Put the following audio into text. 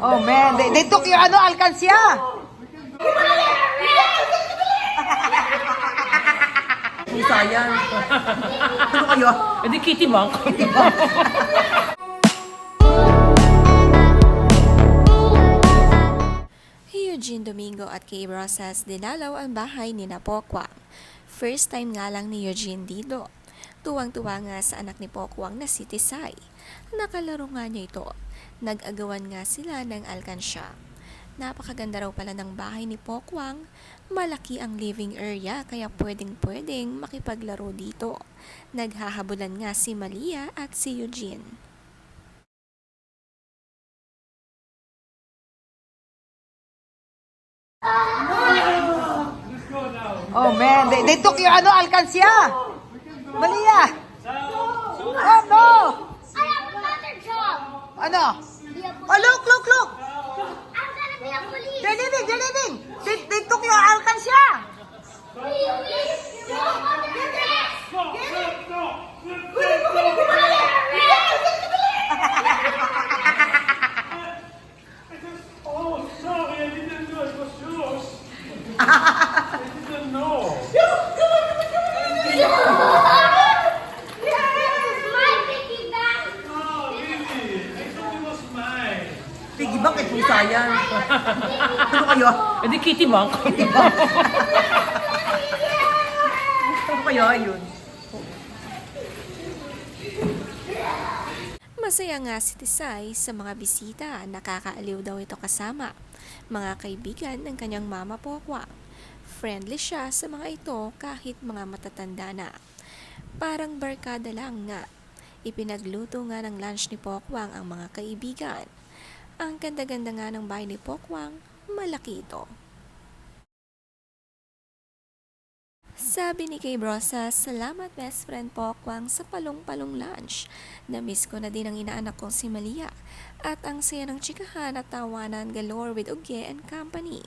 Oh man, they, they took your ano, alkansya. Kung sayang. Ano kayo? Eh di Kitty Bank. Eugene Domingo at Kay Rosas dinalaw ang bahay ni Napokwang. First time nga lang ni Eugene dito. Tuwang-tuwa nga sa anak ni Pokwang na si Tisay. Nakalaro nga niya ito. Nag-agawan nga sila ng alkansya. Napakaganda raw pala ng bahay ni Pokwang. Malaki ang living area kaya pwedeng-pwedeng makipaglaro dito. Naghahabulan nga si Malia at si Eugene. Oh man, they, they took your ano, alkansya. Malia. Oh no. I have another job. Ano? Oh look, look, look. I'm gonna be a police. They're leaving, they're leaving. They, they took your arrest. Oh, sorry, I didn't know it was yours. I didn't know. My piggy bank. Oh, really? I thought it was mine. Kung sayang. Ano kayo? Di Kitty Bank. Ano kayo? Ayun. Masaya nga si Tisay sa mga bisita. Nakakaaliw daw ito kasama. Mga kaibigan ng kanyang mama Pokwa. Friendly siya sa mga ito kahit mga matatanda na. Parang barkada lang nga. Ipinagluto nga ng lunch ni Pokwang ang mga kaibigan. Ang ganda-ganda nga ng bahay ni Pokwang, malaki ito. Sabi ni Kay Brosa, salamat best friend Pokwang sa palong-palong lunch. Namiss ko na din ang inaanak kong si Malia at ang saya ng tsikahan at tawanan galore with Uge and company.